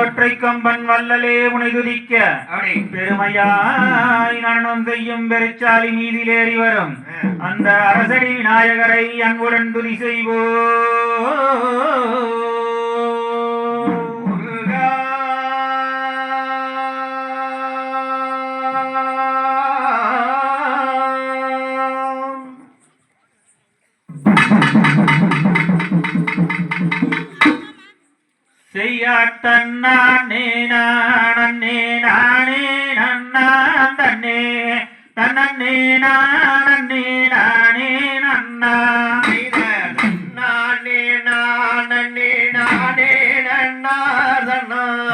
ஒற்றை கம்பன் வல்லலே உனை துதிக்க. பெருமையாய் நடனம் செய்யும் பெருச்சாலி மீதிலேறி வரும். அந்த அரசடி விநாயகரை அன்புடன் துதி செய்வோ தன்னே நானே நானே நன்னான் தன்னே. தன்னே நானே நானே நன்னா. நானே நானே நானே நன்னா தன்னே.